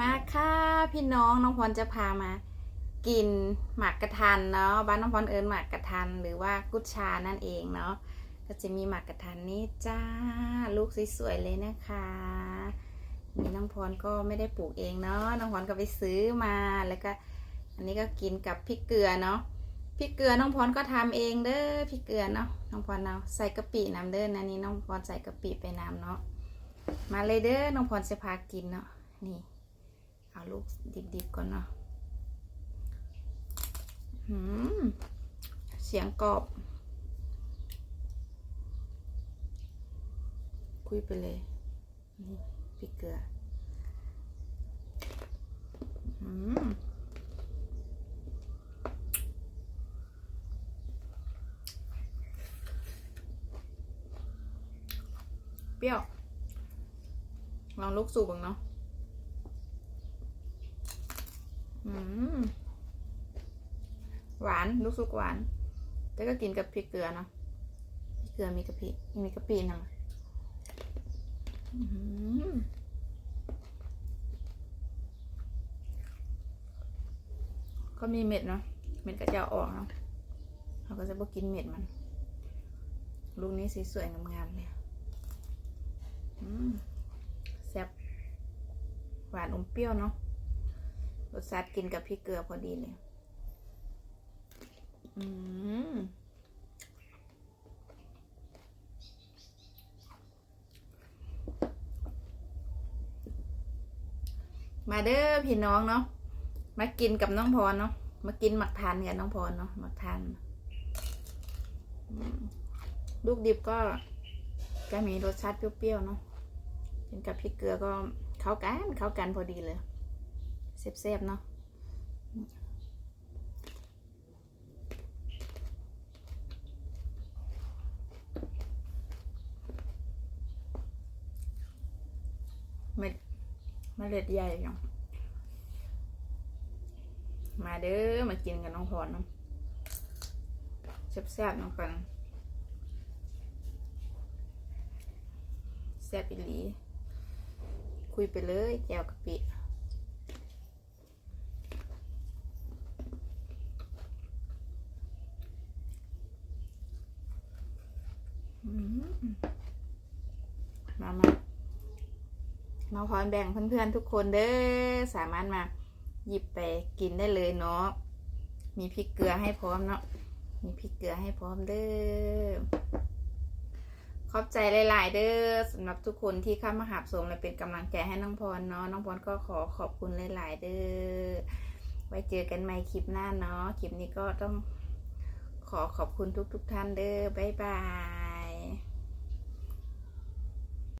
มาค่ะพี่น้องน้องพรจะพามา กินหมากกระทันเนาะบ้านน้องพรเอิญหมากกระทันหรือว่ากุชชานั่นเองเนาะก็จะมีหมากกระทันนี่จ้าลูกสวยๆเลยนะคะนี่น้องพรก็ไม่ได้ปลูกเองเนาะน้องพรก็ไปซื้อมาแล้วก็ อันนี้ก็กินกับพริกเกลือเนาะพริกเกลือน้องพรก็ทำเองเด้อพริกเกลือเนาะน้องพรเอาะใส่กะปิน้ำเด้อนะนี่น้องพรใส่กะปิไปน้ำเนาะมาเลยเด้อน้องพรจะพากินเนาะนี่ เอาลูกดิบๆก่อนเนาะหืมเสียงกรอบ คุยไปเลย นี่พริกเกลือหืมเปรี้ยว ลองลูกสูบบ้างเนาะ อืม หวานลูกซุกหวาน แต่ก็กินกับพริกเกลือเนาะพริกเกลือมีกะปิมีกะปินะอืมก็มีเม็ดเนาะเม็ดก็จะเอออกเนาะเราก็จะบ่กินเม็ดมัน ลูกนี้สีสวยงามๆเลยอืมแซ่บหวานอมเปรี้ยวเนาะ รสชาติกินกับพริกเกลือพอดีเลยอืมมาเด้อพี่น้องเนาะ มากินกับน้องพรเนาะ มากินหมักทานกับน้องพรเนาะหมักทานลูกดิบก็จะมีรสชาติเปรี้ยวๆเนาะกินกับพริกเกลือก็เข้ากันเข้ากันพอดีเลย เซฟๆเนาะเม็ดเมล็ดใหญ่จังมาเด้อมากินกับน้องพรเนาะแซ่บๆน้องกันแซ่บอีหลีคุยไปเลยแจวกะปิ มามามาพรแบ่งเพื่อนๆทุกคนเด้อสามารถมาหยิบไปกินได้เลยเนาะมีพริกเกลือให้พร้อมเนาะมีพริกเกลือให้พร้อมเด้อขอบใจหลายๆเด้อสำหรับทุกคนที่เข้ามาหาสมและเป็นกำลังใจให้น้องพรเนาะน้องพรก็ขอขอบคุณหลายๆเด้อไว้เจอกันใหม่คลิปหน้าเนาะคลิปนี้ก็ต้องขอขอบคุณทุกๆท่านเด้อบ๊ายบาย